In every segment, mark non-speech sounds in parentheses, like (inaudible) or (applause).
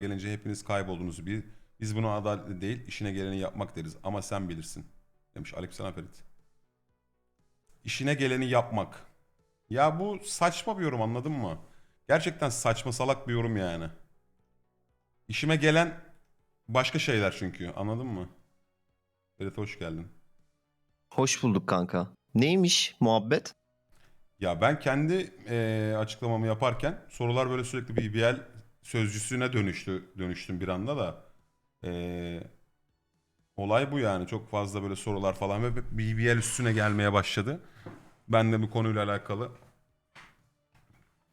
gelince hepiniz kaybolduğunuzu bir biz buna adaletli değil işine geleni yapmak deriz ama sen bilirsin demiş Aleykümselam Ferit. İşine geleni yapmak. Ya bu saçma bir yorum anladın mı? Gerçekten saçma salak bir yorum yani. İşime gelen başka şeyler çünkü anladın mı? Ferit hoş geldin. Hoş bulduk kanka. Neymiş muhabbet? Ya ben kendi eee, açıklamamı yaparken sorular böyle sürekli BBL sözcüsüne dönüştü dönüştüm bir anda da Eee, olay bu yani çok fazla böyle sorular falan ve BBL üstüne gelmeye başladı. Ben de bu konuyla alakalı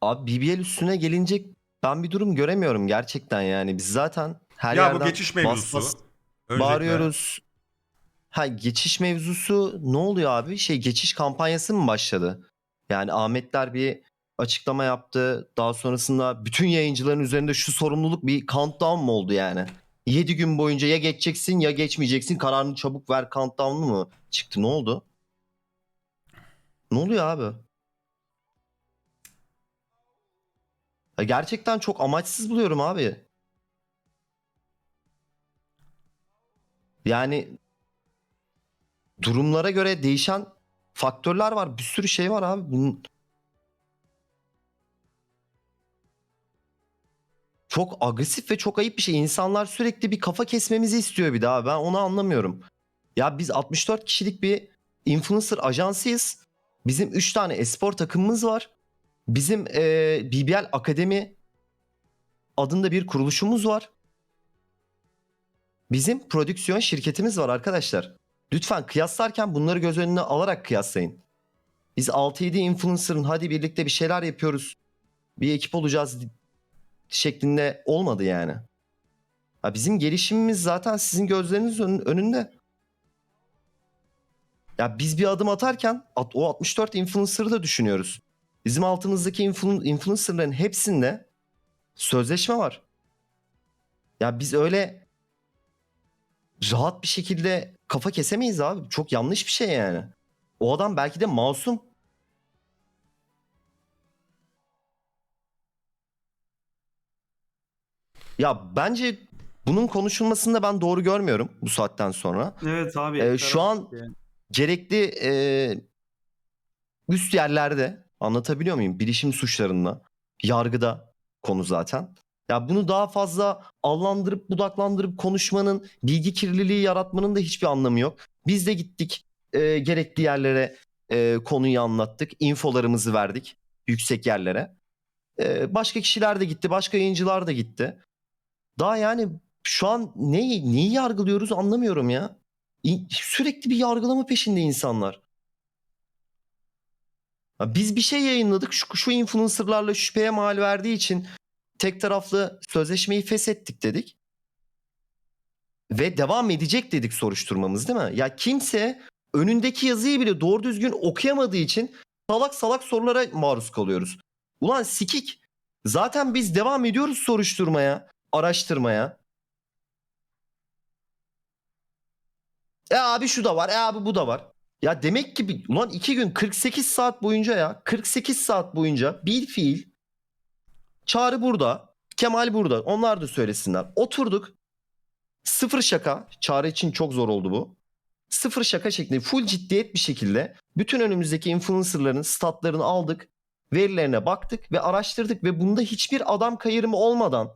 Abi BBL üstüne gelince ben bir durum göremiyorum gerçekten yani. Biz zaten her ya yerden bu geçiş bas mevzusu bas öncelikle- bağırıyoruz. Ha geçiş mevzusu ne oluyor abi? Şey geçiş kampanyası mı başladı? Yani Ahmetler bir açıklama yaptı. Daha sonrasında bütün yayıncıların üzerinde şu sorumluluk bir countdown mı oldu yani? 7 gün boyunca ya geçeceksin ya geçmeyeceksin. Kararını çabuk ver countdown'u mu çıktı? Ne oldu? Ne oluyor abi? Ya gerçekten çok amaçsız buluyorum abi. Yani durumlara göre değişen faktörler var. Bir sürü şey var abi. Bunun... Çok agresif ve çok ayıp bir şey. İnsanlar sürekli bir kafa kesmemizi istiyor bir daha. Ben onu anlamıyorum. Ya biz 64 kişilik bir influencer ajansıyız. Bizim 3 tane espor takımımız var. Bizim eee, BBL Akademi adında bir kuruluşumuz var. Bizim prodüksiyon şirketimiz var arkadaşlar. Lütfen kıyaslarken bunları göz önüne alarak kıyaslayın. Biz 6-7 influencer'ın hadi birlikte bir şeyler yapıyoruz. Bir ekip olacağız şeklinde olmadı yani. Ha bizim gelişimimiz zaten sizin gözleriniz ön- önünde. Ya biz bir adım atarken at- o 64 influencer'ı da düşünüyoruz. Bizim altımızdaki influ- influencer'ların hepsinde sözleşme var. Ya biz öyle rahat bir şekilde kafa kesemeyiz abi. Çok yanlış bir şey yani. O adam belki de masum. Ya bence bunun konuşulmasını da ben doğru görmüyorum bu saatten sonra. Evet abi. Ee, şu an- yani. gerekli e, üst yerlerde anlatabiliyor muyum? Bilişim suçlarında, yargıda konu zaten. Ya bunu daha fazla allandırıp budaklandırıp konuşmanın, bilgi kirliliği yaratmanın da hiçbir anlamı yok. Biz de gittik e, gerekli yerlere e, konuyu anlattık, infolarımızı verdik yüksek yerlere. E, başka kişiler de gitti, başka yayıncılar da gitti. Daha yani şu an neyi, neyi yargılıyoruz anlamıyorum ya. Sürekli bir yargılama peşinde insanlar. Biz bir şey yayınladık. Şu, şu influencerlarla şüpheye mal verdiği için tek taraflı sözleşmeyi feshettik dedik. Ve devam edecek dedik soruşturmamız değil mi? Ya kimse önündeki yazıyı bile doğru düzgün okuyamadığı için salak salak sorulara maruz kalıyoruz. Ulan sikik. Zaten biz devam ediyoruz soruşturmaya, araştırmaya. E abi şu da var. E abi bu da var. Ya demek ki bir- ulan iki gün 48 saat boyunca ya 48 saat boyunca bir fiil Çağrı burada. Kemal burada. Onlar da söylesinler. Oturduk. Sıfır şaka. Çağrı için çok zor oldu bu. Sıfır şaka şeklinde full ciddiyet bir şekilde bütün önümüzdeki influencerların statlarını aldık. Verilerine baktık ve araştırdık ve bunda hiçbir adam kayırımı olmadan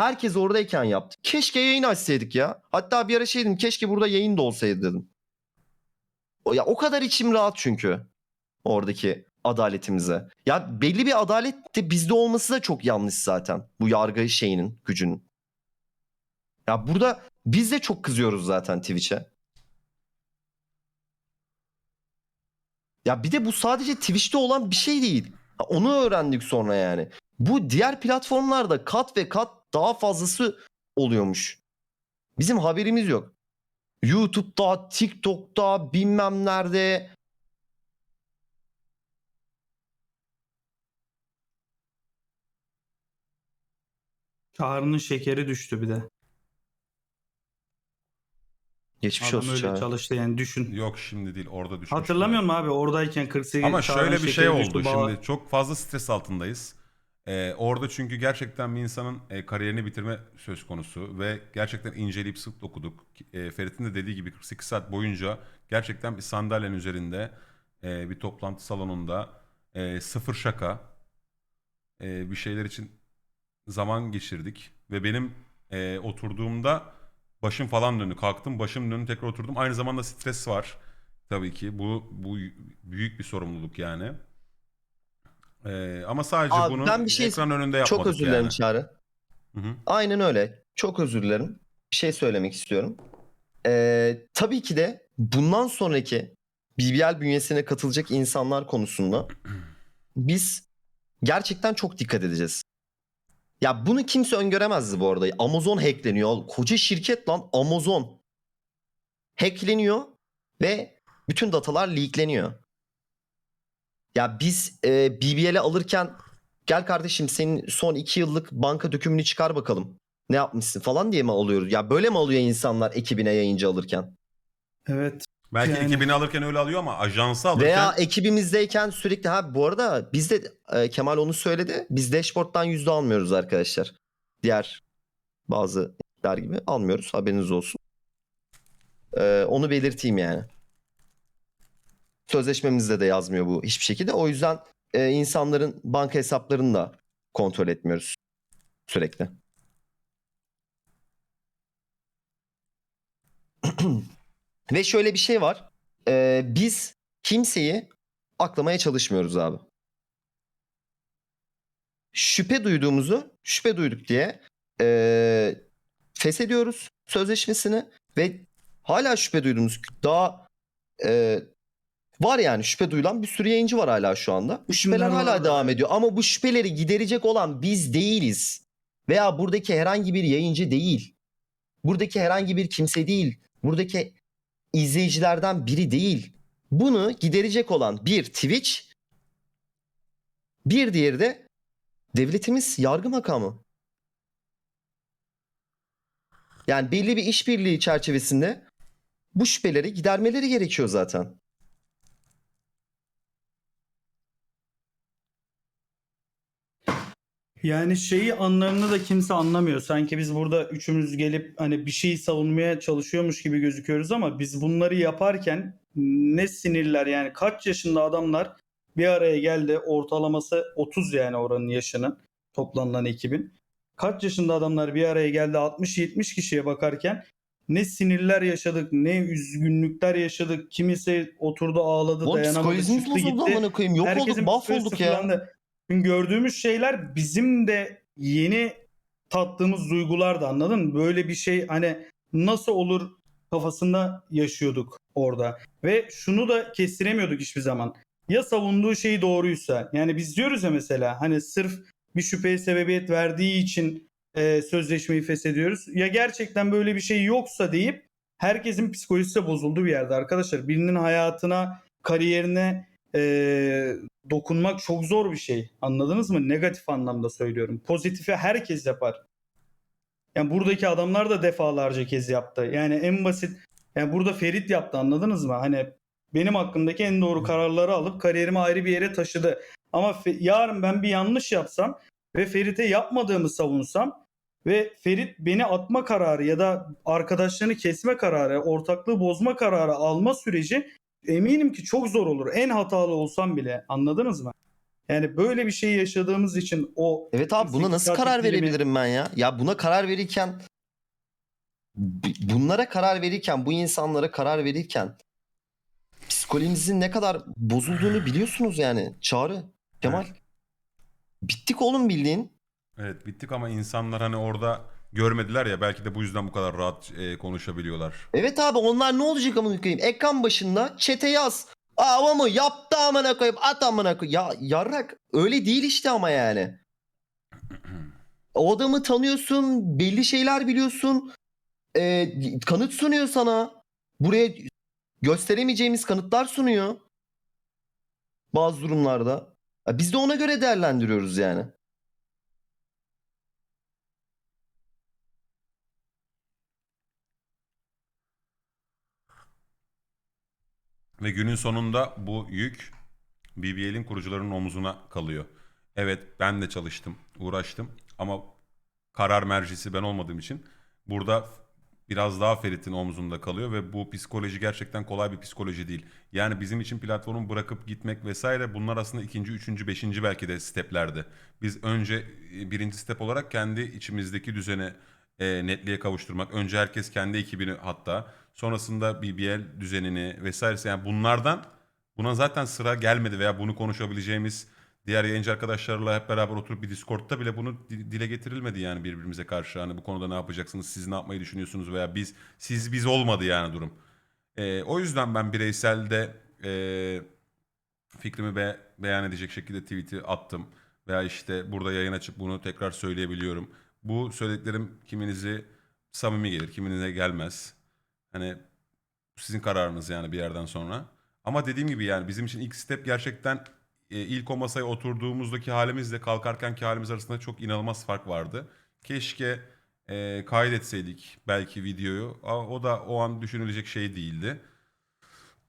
Herkes oradayken yaptı. Keşke yayın açsaydık ya. Hatta bir ara şey dedim keşke burada yayın da olsaydı dedim. O, ya, o kadar içim rahat çünkü. Oradaki adaletimize. Ya belli bir adalet de bizde olması da çok yanlış zaten. Bu yargı şeyinin, gücünün. Ya burada biz de çok kızıyoruz zaten Twitch'e. Ya bir de bu sadece Twitch'te olan bir şey değil. Onu öğrendik sonra yani. Bu diğer platformlarda kat ve kat daha fazlası oluyormuş. Bizim haberimiz yok. YouTube'da, TikTok'ta, bilmem nerede. Çağrı'nın şekeri düştü bir de. Geçmiş Adam olsun öyle Çağrı. çalıştı yani düşün. yok şimdi değil orada düşmüş. Hatırlamıyor musun abi oradayken 48 Ama Çağrı'nın şöyle bir şey şekeri oldu düştü, bağ- şimdi çok fazla stres altındayız. Ee, orada çünkü gerçekten bir insanın e, kariyerini bitirme söz konusu ve gerçekten inceleyip sık okuduk. E, Ferit'in de dediği gibi 48 saat boyunca gerçekten bir sandalyenin üzerinde e, bir toplantı salonunda e, sıfır şaka e, bir şeyler için zaman geçirdik ve benim e, oturduğumda başım falan döndü. Kalktım başım döndü tekrar oturdum. Aynı zamanda stres var tabii ki. Bu bu büyük bir sorumluluk yani. E, ama sadece Abi bunu ben bir şey- ekran önünde yapmadık Çok özür dilerim yani. Çağrı. Hı hı. Aynen öyle. Çok özür dilerim. Bir şey söylemek istiyorum. Ee, tabii ki de bundan sonraki BBL bünyesine katılacak insanlar konusunda (clears throat) biz gerçekten çok dikkat edeceğiz. Ya bunu kimse öngöremezdi bu arada. Amazon hackleniyor. Koca şirket lan Amazon. Hackleniyor ve bütün datalar leakleniyor. Ya biz e, BBL'i alırken gel kardeşim senin son iki yıllık banka dökümünü çıkar bakalım. Ne yapmışsın falan diye mi alıyoruz? Ya böyle mi alıyor insanlar ekibine yayıncı alırken? Evet. Belki Yani- ekibini alırken öyle alıyor ama ajansı alırken Veya ekibimizdeyken sürekli ha bu arada biz de e, Kemal onu söyledi. Biz dashboard'dan yüzde almıyoruz arkadaşlar. Diğer bazı ekipler gibi almıyoruz. Haberiniz olsun. E, onu belirteyim yani. Sözleşmemizde de yazmıyor bu hiçbir şekilde. O yüzden e, insanların banka hesaplarını da kontrol etmiyoruz sürekli. (clears throat) Ve şöyle bir şey var. E, biz kimseyi aklamaya çalışmıyoruz abi. Şüphe duyduğumuzu şüphe duyduk diye e, feshediyoruz sözleşmesini ve hala şüphe duyduğumuz daha e, var yani şüphe duyulan bir sürü yayıncı var hala şu anda. Bu şüpheler hala var. devam ediyor ama bu şüpheleri giderecek olan biz değiliz. Veya buradaki herhangi bir yayıncı değil. Buradaki herhangi bir kimse değil. Buradaki izleyicilerden biri değil. Bunu giderecek olan bir Twitch, bir diğeri de devletimiz yargı makamı. Yani belli bir işbirliği çerçevesinde bu şüpheleri gidermeleri gerekiyor zaten. Yani şeyi anlarını da kimse anlamıyor. Sanki biz burada üçümüz gelip hani bir şeyi savunmaya çalışıyormuş gibi gözüküyoruz ama biz bunları yaparken ne sinirler yani kaç yaşında adamlar bir araya geldi. Ortalaması 30 yani oranın yaşının toplanılan ekibin. Kaç yaşında adamlar bir araya geldi 60-70 kişiye bakarken ne sinirler yaşadık, ne üzgünlükler yaşadık. Kimisi oturdu ağladı, Oğlum dayanamadı, çıktı gitti. amına koyayım. Yok Herkesin olduk, mahvolduk ya. Gördüğümüz şeyler bizim de yeni tattığımız duygulardı anladın mı? Böyle bir şey hani nasıl olur kafasında yaşıyorduk orada. Ve şunu da kestiremiyorduk hiçbir zaman. Ya savunduğu şey doğruysa yani biz diyoruz ya mesela hani sırf bir şüpheye sebebiyet verdiği için e, sözleşmeyi feshediyoruz. Ya gerçekten böyle bir şey yoksa deyip herkesin psikolojisi bozuldu bir yerde arkadaşlar. Birinin hayatına, kariyerine e, dokunmak çok zor bir şey. Anladınız mı? Negatif anlamda söylüyorum. Pozitifi herkes yapar. Yani buradaki adamlar da defalarca kez yaptı. Yani en basit yani burada Ferit yaptı anladınız mı? Hani benim hakkımdaki en doğru kararları alıp kariyerimi ayrı bir yere taşıdı. Ama yarın ben bir yanlış yapsam ve Ferit'e yapmadığımı savunsam ve Ferit beni atma kararı ya da arkadaşlarını kesme kararı, ortaklığı bozma kararı alma süreci eminim ki çok zor olur. En hatalı olsam bile anladınız mı? Yani böyle bir şey yaşadığımız için o Evet abi buna 48 nasıl karar dilimi- verebilirim ben ya? Ya buna karar verirken bu- bunlara karar verirken bu insanlara karar verirken psikolojinizin ne kadar bozulduğunu biliyorsunuz yani. Çağrı, Kemal. Bittik oğlum bildiğin. Evet bittik ama insanlar hani orada görmediler ya belki de bu yüzden bu kadar rahat e, konuşabiliyorlar. Evet abi onlar ne olacak amına koyayım? Ekran başında çete yaz. Aa mı yaptı amına koyayım at amına koyayım. Ya yarrak öyle değil işte ama yani. O adamı tanıyorsun, belli şeyler biliyorsun. Ee, kanıt sunuyor sana. Buraya gösteremeyeceğimiz kanıtlar sunuyor. Bazı durumlarda. Biz de ona göre değerlendiriyoruz yani. Ve günün sonunda bu yük BBL'in kurucularının omzuna kalıyor. Evet ben de çalıştım, uğraştım ama karar mercisi ben olmadığım için burada biraz daha Ferit'in omzunda kalıyor ve bu psikoloji gerçekten kolay bir psikoloji değil. Yani bizim için platformu bırakıp gitmek vesaire bunlar aslında ikinci, üçüncü, beşinci belki de steplerdi. Biz önce e, birinci step olarak kendi içimizdeki düzene e, netliğe kavuşturmak. Önce herkes kendi ekibini hatta sonrasında BBL düzenini vesairesi yani bunlardan buna zaten sıra gelmedi veya bunu konuşabileceğimiz diğer yayıncı arkadaşlarla hep beraber oturup bir Discord'da bile bunu di- dile getirilmedi yani birbirimize karşı. Hani bu konuda ne yapacaksınız, siz ne yapmayı düşünüyorsunuz veya biz, siz biz olmadı yani durum. Ee, o yüzden ben bireyselde e, fikrimi be- beyan edecek şekilde tweet'i attım. Veya işte burada yayın açıp bunu tekrar söyleyebiliyorum. Bu söylediklerim kiminizi samimi gelir, kiminize gelmez. Hani sizin kararınız yani bir yerden sonra. Ama dediğim gibi yani bizim için ilk step gerçekten e, ilk o masaya oturduğumuzdaki halimizle kalkarkenki halimiz arasında çok inanılmaz fark vardı. Keşke e, kaydetseydik belki videoyu. O da o an düşünülecek şey değildi.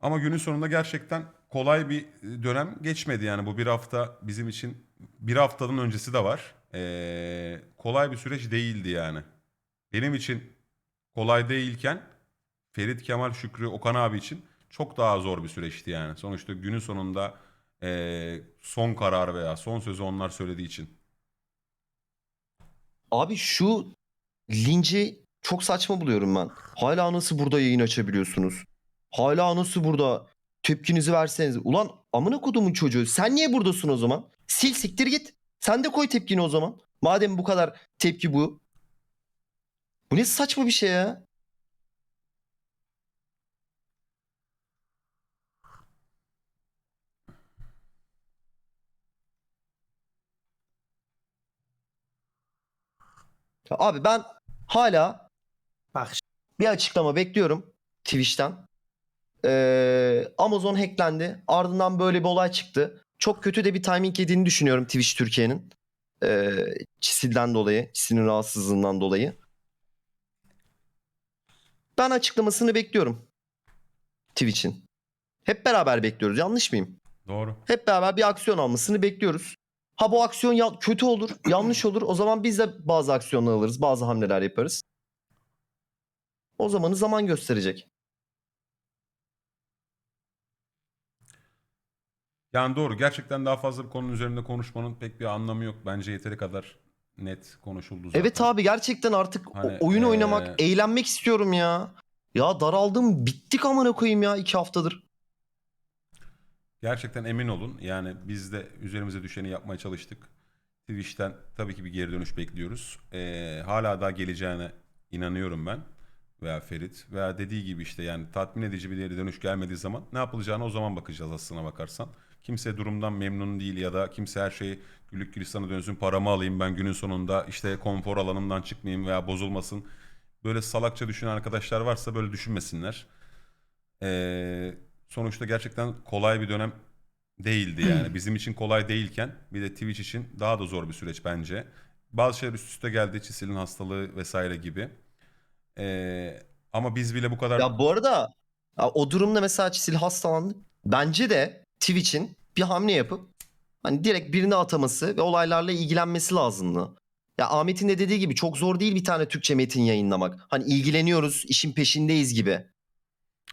Ama günün sonunda gerçekten kolay bir dönem geçmedi yani bu bir hafta bizim için bir haftanın öncesi de var. E, kolay bir süreç değildi yani. Benim için kolay değilken Ferit Kemal Şükrü Okan abi için çok daha zor bir süreçti yani. Sonuçta günün sonunda eee, son karar veya son sözü onlar söylediği için. Abi şu linci çok saçma buluyorum ben. Hala nasıl burada yayın açabiliyorsunuz? Hala nasıl burada tepkinizi verseniz. Ulan amına kodumun çocuğu sen niye buradasın o zaman? Sil siktir git. Sen de koy tepkini o zaman. Madem bu kadar tepki bu. Bu ne saçma bir şey ya. Abi ben hala Bak bir açıklama bekliyorum Twitch'ten. Ee, Amazon hacklendi. Ardından böyle bir olay çıktı. Çok kötü de bir timing yediğini düşünüyorum Twitch Türkiye'nin. Ee, Çisil'den dolayı, Çisil'in rahatsızlığından dolayı. Ben açıklamasını bekliyorum. Twitch'in. Hep beraber bekliyoruz. Yanlış mıyım? Doğru. Hep beraber bir aksiyon almasını bekliyoruz. Ha bu aksiyon ya- kötü olur, yanlış olur. O zaman biz de bazı aksiyonlar alırız, bazı hamleler yaparız. O zamanı zaman gösterecek. Yani doğru. Gerçekten daha fazla bir konunun üzerinde konuşmanın pek bir anlamı yok. Bence yeteri kadar net konuşuldu zaten. Evet abi gerçekten artık o- Hani, oyun oynamak, eğlenmek istiyorum ya. Ya daraldım, bittik amına koyayım ya iki haftadır. Gerçekten emin olun. Yani biz de üzerimize düşeni yapmaya çalıştık. Twitch'ten tabii ki bir geri dönüş bekliyoruz. Ee, hala daha geleceğine inanıyorum ben. Veya Ferit. Veya dediği gibi işte yani tatmin edici bir geri dönüş gelmediği zaman ne yapılacağına o zaman bakacağız aslına bakarsan. Kimse durumdan memnun değil ya da kimse her şey güllük gülistan'a dönsün paramı alayım ben günün sonunda işte konfor alanımdan çıkmayayım veya bozulmasın. Böyle salakça düşünen arkadaşlar varsa böyle düşünmesinler. Ee, sonuçta gerçekten kolay bir dönem değildi yani. Bizim için kolay değilken bir de Twitch için daha da zor bir süreç bence. Bazı şeyler üst üste geldi. Çisil'in hastalığı vesaire gibi. Ee, ama biz bile bu kadar... Ya bu arada ya o durumda mesela Çisil hastalandı. Bence de Twitch'in bir hamle yapıp hani direkt birini ataması ve olaylarla ilgilenmesi lazımdı. Ya Ahmet'in de dediği gibi çok zor değil bir tane Türkçe metin yayınlamak. Hani ilgileniyoruz, işin peşindeyiz gibi.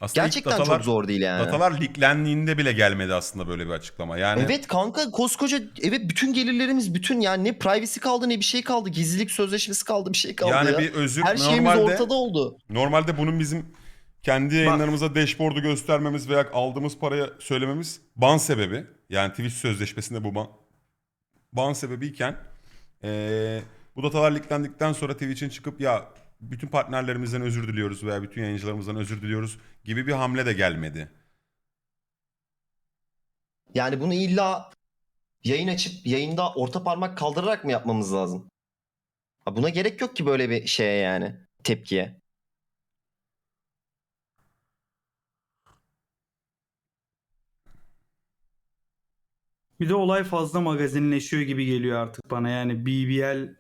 Aslında Gerçekten datalar- çok zor değil yani. Datalar leaklendiğinde bile gelmedi aslında böyle bir açıklama. Yani Evet kanka koskoca evet bütün gelirlerimiz bütün yani ne privacy kaldı ne bir şey kaldı. Gizlilik sözleşmesi kaldı bir şey kaldı yani ya. bir özür Her şeyimiz normalde ortada oldu. normalde bunun bizim kendi yayınlarımıza dashboard'u göstermemiz veya aldığımız paraya söylememiz ban sebebi. Yani Twitch sözleşmesinde bu ban, ban sebebiyken eee, bu datalar liklendikten sonra Twitch'in çıkıp ya bütün partnerlerimizden özür diliyoruz veya bütün yayıncılarımızdan özür diliyoruz gibi bir hamle de gelmedi. Yani bunu illa yayın açıp yayında orta parmak kaldırarak mı yapmamız lazım? Ha buna gerek yok ki böyle bir şeye yani tepkiye. Bir de olay fazla magazinleşiyor gibi geliyor artık bana. Yani BBL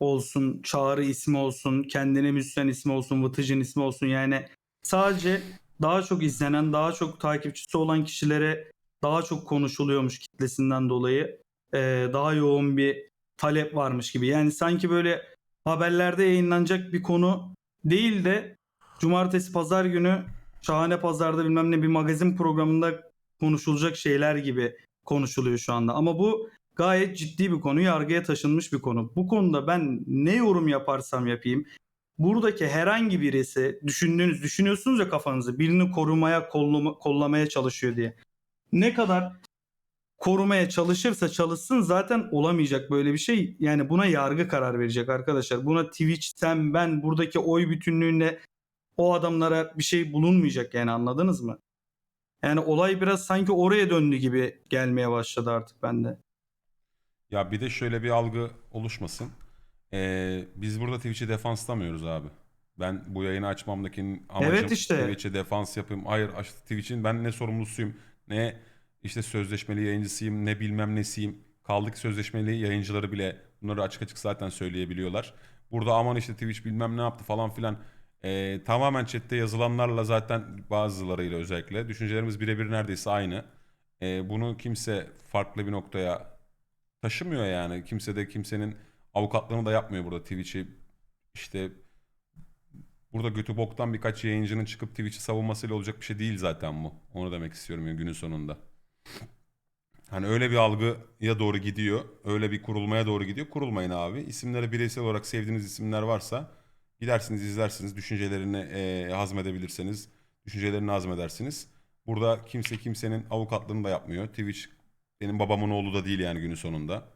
olsun, Çağrı ismi olsun, kendine müzisyen ismi olsun, Vıtıcın ismi olsun. Yani sadece daha çok izlenen, daha çok takipçisi olan kişilere daha çok konuşuluyormuş kitlesinden dolayı. e, daha yoğun bir talep varmış gibi. Yani sanki böyle haberlerde yayınlanacak bir konu değil de cumartesi pazar günü Şahane Pazar'da bilmem ne bir magazin programında konuşulacak şeyler gibi konuşuluyor şu anda. Ama bu gayet ciddi bir konu, yargıya taşınmış bir konu. Bu konuda ben ne yorum yaparsam yapayım buradaki herhangi birisi düşündüğünüz düşünüyorsunuz ya kafanızı birini korumaya kollama, kollamaya çalışıyor diye. Ne kadar korumaya çalışırsa çalışsın zaten olamayacak böyle bir şey. Yani buna yargı karar verecek arkadaşlar. Buna Twitch, sen, ben buradaki oy bütünlüğünde o adamlara bir şey bulunmayacak yani anladınız mı? Yani olay biraz sanki oraya döndü gibi gelmeye başladı artık bende. Ya bir de şöyle bir algı oluşmasın. Ee, biz burada Twitch'i defanslamıyoruz abi. Ben bu yayını açmamdaki amacım Evet işte. Twitch'e defans yapayım. Hayır Twitch'in ben ne sorumlusuyum ne işte sözleşmeli yayıncısıyım ne bilmem nesiyim. Kaldık sözleşmeli yayıncıları bile bunları açık açık zaten söyleyebiliyorlar. Burada aman işte Twitch bilmem ne yaptı falan filan. Ee, tamamen chatte yazılanlarla zaten bazılarıyla özellikle düşüncelerimiz birebir neredeyse aynı. Ee, bunu kimse farklı bir noktaya taşımıyor yani. Kimse de kimsenin avukatlığını da yapmıyor burada Twitch'i. işte burada götü boktan birkaç yayıncının çıkıp Twitch'i savunmasıyla olacak bir şey değil zaten bu. Onu demek istiyorum yani günün sonunda. Hani öyle bir algıya doğru gidiyor. Öyle bir kurulmaya doğru gidiyor. Kurulmayın abi. İsimleri bireysel olarak sevdiğiniz isimler varsa gidersiniz izlersiniz. Düşüncelerini eee, hazmedebilirseniz düşüncelerini hazmedersiniz. Burada kimse kimsenin avukatlığını da yapmıyor. Twitch benim babamın oğlu da değil yani günün sonunda.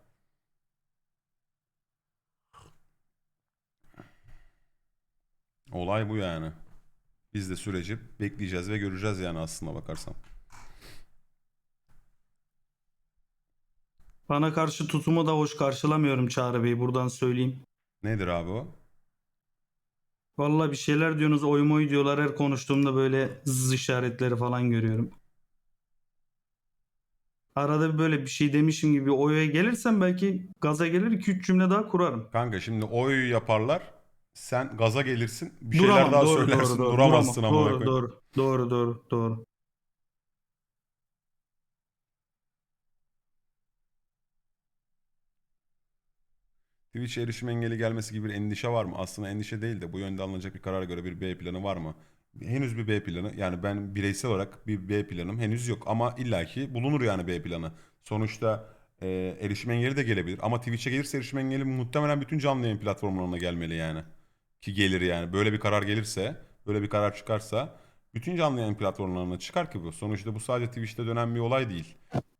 Olay bu yani. Biz de süreci bekleyeceğiz ve göreceğiz yani aslında bakarsan. Bana karşı tutumu da hoş karşılamıyorum Çağrı Bey buradan söyleyeyim. Nedir abi o? Vallahi bir şeyler diyorsunuz oy moy diyorlar her konuştuğumda böyle zız işaretleri falan görüyorum. Arada böyle bir şey demişim gibi oya gelirsem belki gaza gelir 2-3 cümle daha kurarım. Kanka şimdi oy yaparlar. Sen gaza gelirsin. Bir Duramam, şeyler daha doğru, söylersin. doğru, doğru, Duramazsın duramam. ama. Doğru, doğru, doğru, doğru, doğru. Twitch'e erişim engeli gelmesi gibi bir endişe var mı? Aslında endişe değil de bu yönde alınacak bir karara göre bir B planı var mı? Henüz bir B planı yani ben bireysel olarak bir B planım henüz yok ama illaki bulunur yani B planı. Sonuçta e, erişim engeli de gelebilir ama Twitch'e gelirse erişim engeli muhtemelen bütün canlı yayın platformlarına gelmeli yani. Ki gelir yani böyle bir karar gelirse böyle bir karar çıkarsa bütün canlı yayın platformlarına çıkar ki bu. Sonuçta bu sadece Twitch'te dönen bir olay değil.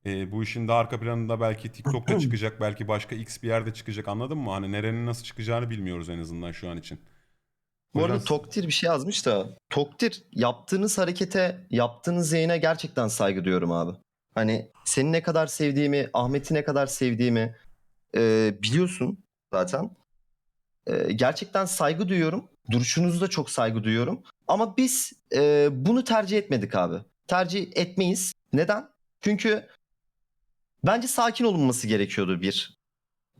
E, bu işin de arka planında belki TikTok'ta (clears throat) çıkacak, belki başka X bir yerde çıkacak anladın mı? Hani nerenin nasıl çıkacağını bilmiyoruz en azından şu an için. Bu arada Toktir bir şey yazmış da Toktir yaptığınız harekete, yaptığınız yayına gerçekten saygı duyuyorum abi. Hani seni ne kadar sevdiğimi, Ahmet'i ne kadar sevdiğimi e, biliyorsun zaten. E, gerçekten saygı duyuyorum. Duruşunuzu da çok saygı duyuyorum. Ama biz e, bunu tercih etmedik abi. Tercih etmeyiz. Neden? Çünkü bence sakin olunması gerekiyordu bir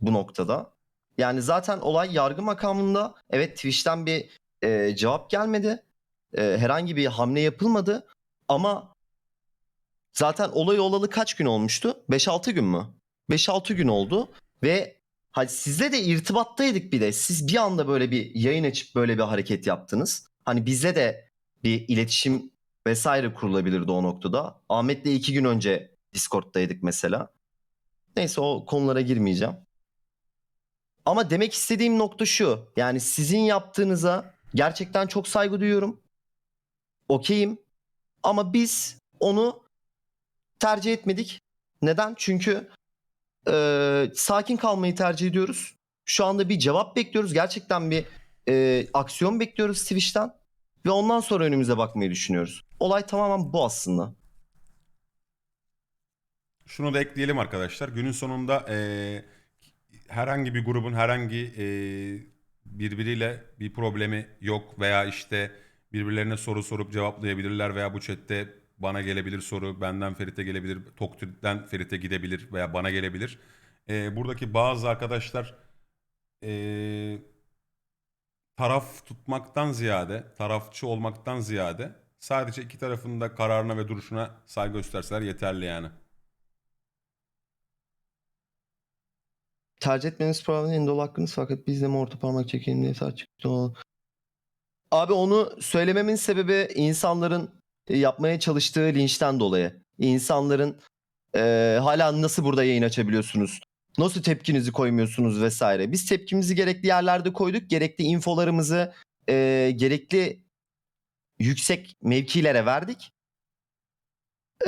bu noktada. Yani zaten olay yargı makamında. Evet Twitch'ten bir e, cevap gelmedi. E, herhangi bir hamle yapılmadı. Ama zaten olay olalı kaç gün olmuştu? 5-6 gün mü? 5-6 gün oldu ve hani sizle de irtibattaydık bir de. Siz bir anda böyle bir yayın açıp böyle bir hareket yaptınız. Hani bizle de bir iletişim vesaire kurulabilirdi o noktada. Ahmet'le iki gün önce Discord'daydık mesela. Neyse o konulara girmeyeceğim. Ama demek istediğim nokta şu. Yani sizin yaptığınıza gerçekten çok saygı duyuyorum. Okeyim. Ama biz onu tercih etmedik. Neden? Çünkü e, sakin kalmayı tercih ediyoruz. Şu anda bir cevap bekliyoruz. Gerçekten bir e, aksiyon bekliyoruz Twitch'ten. Ve ondan sonra önümüze bakmayı düşünüyoruz. Olay tamamen bu aslında. Şunu da ekleyelim arkadaşlar. Günün sonunda eee, herhangi bir grubun herhangi eee, birbiriyle bir problemi yok veya işte birbirlerine soru sorup cevaplayabilirler veya bu chatte bana gelebilir soru, benden Ferit'e gelebilir, Toktir'den Ferit'e gidebilir veya bana gelebilir. Eee, buradaki bazı arkadaşlar eee, taraf tutmaktan ziyade, tarafçı olmaktan ziyade sadece iki tarafın da kararına ve duruşuna saygı gösterseler yeterli yani. Tercih etmeniz problemin en dolu hakkınız fakat biz de mi orta parmak çekelim diye sağ çıktı. o. Abi onu söylememin sebebi insanların e, yapmaya çalıştığı linçten dolayı. İnsanların e, hala nasıl burada yayın açabiliyorsunuz? Nasıl tepkinizi koymuyorsunuz vesaire. Biz tepkimizi gerekli yerlerde koyduk. Gerekli infolarımızı e, gerekli yüksek mevkilere verdik.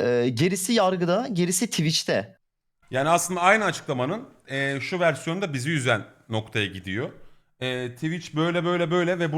E, gerisi yargıda, gerisi Twitch'te. Yani aslında aynı açıklamanın e, şu versiyonda bizi üzen noktaya gidiyor. E, Twitch böyle böyle böyle ve